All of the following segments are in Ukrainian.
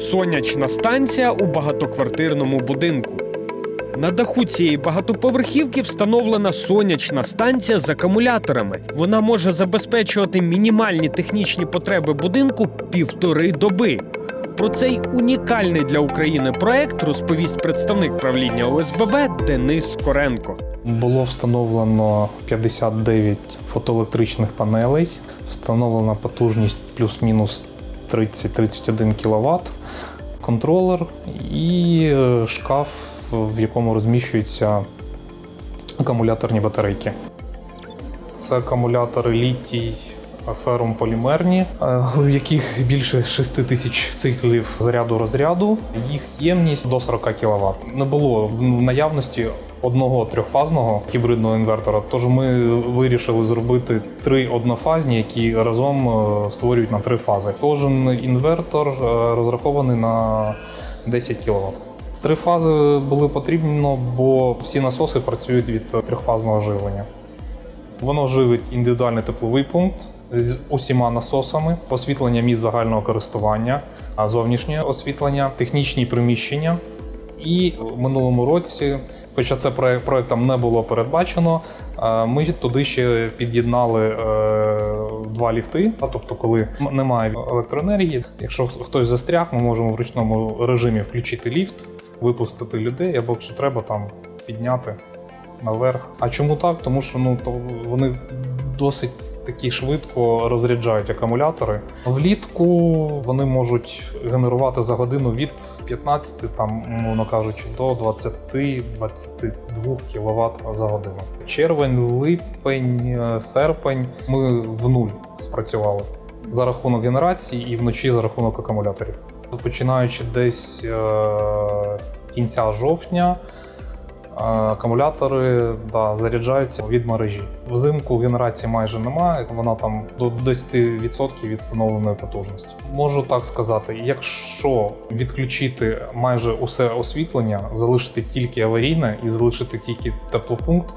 Сонячна станція у багатоквартирному будинку. На даху цієї багатоповерхівки встановлена сонячна станція з акумуляторами. Вона може забезпечувати мінімальні технічні потреби будинку півтори доби. Про цей унікальний для України проект розповість представник правління ОСББ Денис Скоренко. Було встановлено 59 фотоелектричних панелей, встановлена потужність плюс-мінус 30-31 кВт, контролер і е, шкаф, в якому розміщуються акумуляторні батарейки. Це акумулятори літій ферум полімерні, е, у яких більше 6 тисяч циклів заряду розряду. Їх ємність до 40 кВт. Не було в наявності одного трьохфазного гібридного інвертора. Тож ми вирішили зробити три однофазні, які разом е, створюють на три фази. Кожен інвертор е, розрахований на 10 кВт. Три фази були потрібно, бо всі насоси працюють від трьохфазного живлення. Воно живить індивідуальний тепловий пункт з усіма насосами, освітлення місць загального користування, а зовнішнє освітлення, технічні приміщення. І в минулому році, хоча це проект, проектом не було передбачено, е, ми туди ще під'єднали е, два ліфти. Тобто, коли немає електроенергії, якщо хтось застряг, ми можемо в ручному режимі включити ліфт, випустити людей, або якщо треба, там підняти наверх. А чому так? Тому що ну то вони досить такі швидко розряджають акумулятори. Влітку вони можуть генерувати за годину від 15, там, умовно кажучи, до 20-22 кВт за годину. Червень, липень, е, серпень ми в нуль спрацювали за рахунок генерації і вночі за рахунок акумуляторів. Починаючи десь е, з кінця жовтня, Акумулятори да, заряджаються від мережі. Взимку генерації майже немає, вона там до 10% від встановленої потужності. Можу так сказати, якщо відключити майже усе освітлення, залишити тільки аварійне і залишити тільки теплопункт,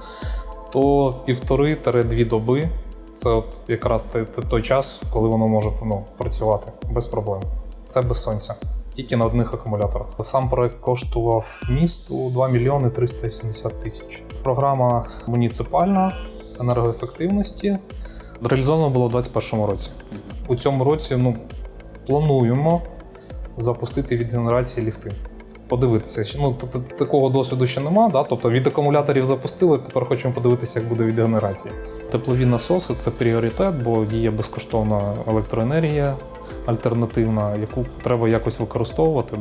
то півтори-дві доби це от якраз той, час, коли воно може ну, працювати без проблем. Це без сонця тільки на одних акумуляторах. Сам проект коштував місту 2 мільйони 370 тисяч. Програма муніципальна енергоефективності реалізована була у 2021 році. У цьому році ну, плануємо запустити від генерації ліфти. Подивитися, ну такого досвіду ще нема. Да? Тобто від акумуляторів запустили, тепер хочемо подивитися, як буде від генерації. Теплові насоси це пріоритет, бо є безкоштовна електроенергія альтернативна, яку треба якось використовувати,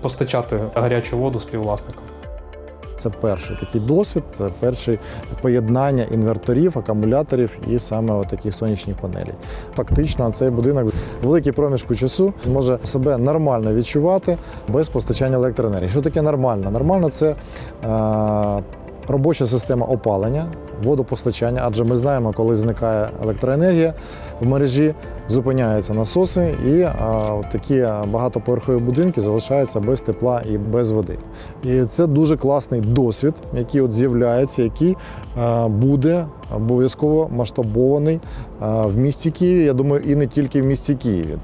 постачати гарячу воду співвласникам. Це перший такий досвід, це перше поєднання інверторів, акумуляторів і саме таких сонячних панелей. Фактично, цей будинок великий проміжку часу може себе нормально відчувати без постачання електроенергії. Що таке нормально? Нормально це е, робоча система опалення, водопостачання, адже ми знаємо, коли зникає електроенергія в мережі, зупиняються насоси, і от такі багатоповерхові будинки залишаються без тепла і без води. І це дуже класний досвід, який от з'являється, який е, буде обов'язково масштабований е, в місті Києві. Я думаю, і не тільки в місті Києві.